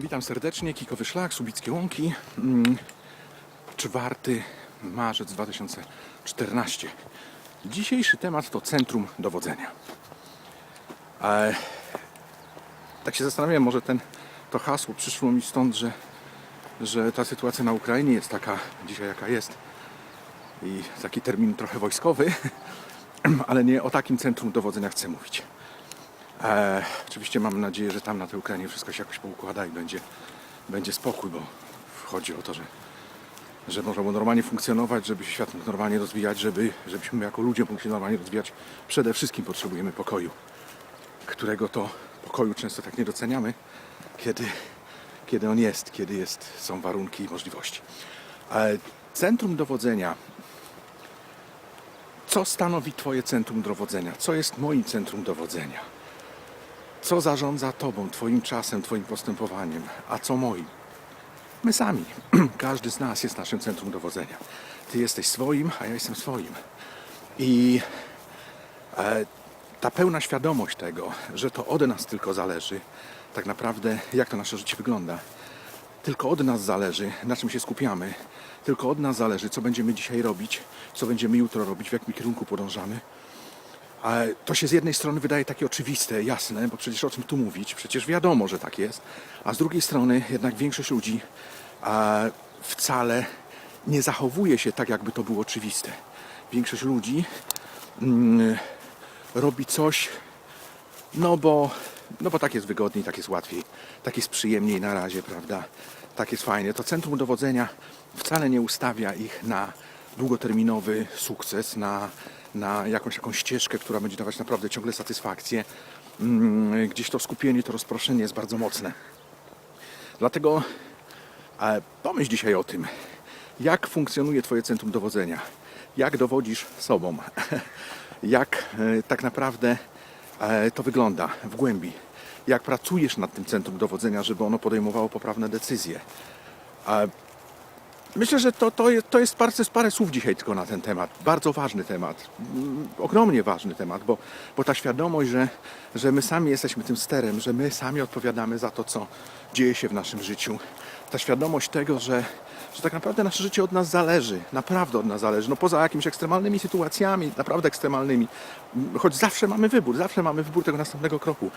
Witam serdecznie, Kikowy Szlak, Subickie Łąki. Mm, 4 marzec 2014. Dzisiejszy temat to centrum dowodzenia. Tak się zastanawiałem, może ten, to hasło przyszło mi stąd, że, że ta sytuacja na Ukrainie jest taka dzisiaj jaka jest. I taki termin trochę wojskowy, ale nie o takim centrum dowodzenia chcę mówić. E, oczywiście mam nadzieję, że tam na tej Ukrainie wszystko się jakoś poukłada i będzie, będzie spokój, bo chodzi o to, że, że możemy normalnie funkcjonować, żeby się świat mógł normalnie rozwijać, żeby, żebyśmy my jako ludzie mogli się normalnie rozwijać. Przede wszystkim potrzebujemy pokoju, którego to pokoju często tak nie doceniamy, kiedy, kiedy on jest, kiedy jest, są warunki i możliwości. E, centrum dowodzenia co stanowi Twoje centrum dowodzenia? Co jest moim centrum dowodzenia? Co zarządza Tobą, Twoim czasem, Twoim postępowaniem, a co moim? My sami. Każdy z nas jest naszym centrum dowodzenia. Ty jesteś swoim, a ja jestem swoim. I e, ta pełna świadomość tego, że to od nas tylko zależy, tak naprawdę jak to nasze życie wygląda, tylko od nas zależy, na czym się skupiamy. Tylko od nas zależy, co będziemy dzisiaj robić, co będziemy jutro robić, w jakim kierunku podążamy. To się z jednej strony wydaje takie oczywiste, jasne, bo przecież o czym tu mówić? Przecież wiadomo, że tak jest. A z drugiej strony jednak większość ludzi wcale nie zachowuje się tak, jakby to było oczywiste. Większość ludzi mm, robi coś, no bo, no bo tak jest wygodniej, tak jest łatwiej, tak jest przyjemniej na razie, prawda? Tak jest fajnie. To centrum dowodzenia wcale nie ustawia ich na długoterminowy sukces, na, na jakąś taką ścieżkę, która będzie dawać naprawdę ciągle satysfakcję. Mm, Gdzieś to skupienie, to rozproszenie jest bardzo mocne. Dlatego e, pomyśl dzisiaj o tym, jak funkcjonuje Twoje centrum dowodzenia, jak dowodzisz sobą, jak e, tak naprawdę e, to wygląda w głębi, jak pracujesz nad tym centrum dowodzenia, żeby ono podejmowało poprawne decyzje. Myślę, że to, to, jest, to jest parę, parę słów dzisiaj tylko na ten temat. Bardzo ważny temat, mm, ogromnie ważny temat, bo, bo ta świadomość, że, że my sami jesteśmy tym sterem, że my sami odpowiadamy za to, co dzieje się w naszym życiu. Ta świadomość tego, że, że tak naprawdę nasze życie od nas zależy, naprawdę od nas zależy. No poza jakimiś ekstremalnymi sytuacjami, naprawdę ekstremalnymi, choć zawsze mamy wybór, zawsze mamy wybór tego następnego kroku,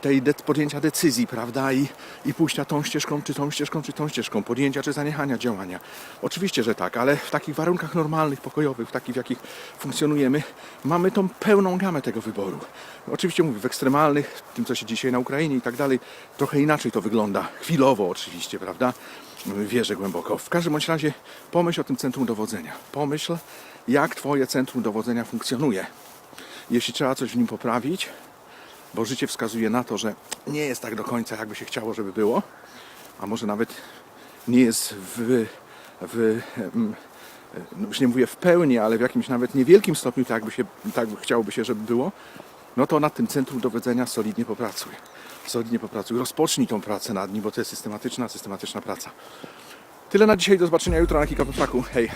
tej de- podjęcia decyzji, prawda, i, i pójścia tą ścieżką, czy tą ścieżką, czy tą ścieżką, podjęcia, czy zaniechania działania. Oczywiście, że tak, ale w takich warunkach normalnych, pokojowych, w takich, w jakich funkcjonujemy, mamy tą pełną gamę tego wyboru. Oczywiście mówię, w ekstremalnych, tym co się dzisiaj na Ukrainie i tak dalej, trochę inaczej to wygląda, chwilowo oczywiście, prawda? Wierzę głęboko. W każdym bądź razie pomyśl o tym centrum dowodzenia. Pomyśl, jak Twoje centrum dowodzenia funkcjonuje. Jeśli trzeba coś w nim poprawić, bo życie wskazuje na to, że nie jest tak do końca, jakby się chciało, żeby było, a może nawet nie jest w, w no już nie mówię w pełni, ale w jakimś nawet niewielkim stopniu tak, by się, tak by chciałoby się, żeby było, no to nad tym centrum dowodzenia solidnie popracuj. Solidnie popracuj. Rozpocznij tą pracę nad nim, bo to jest systematyczna, systematyczna praca. Tyle na dzisiaj. Do zobaczenia jutro na Kikowym Flaku. Hej!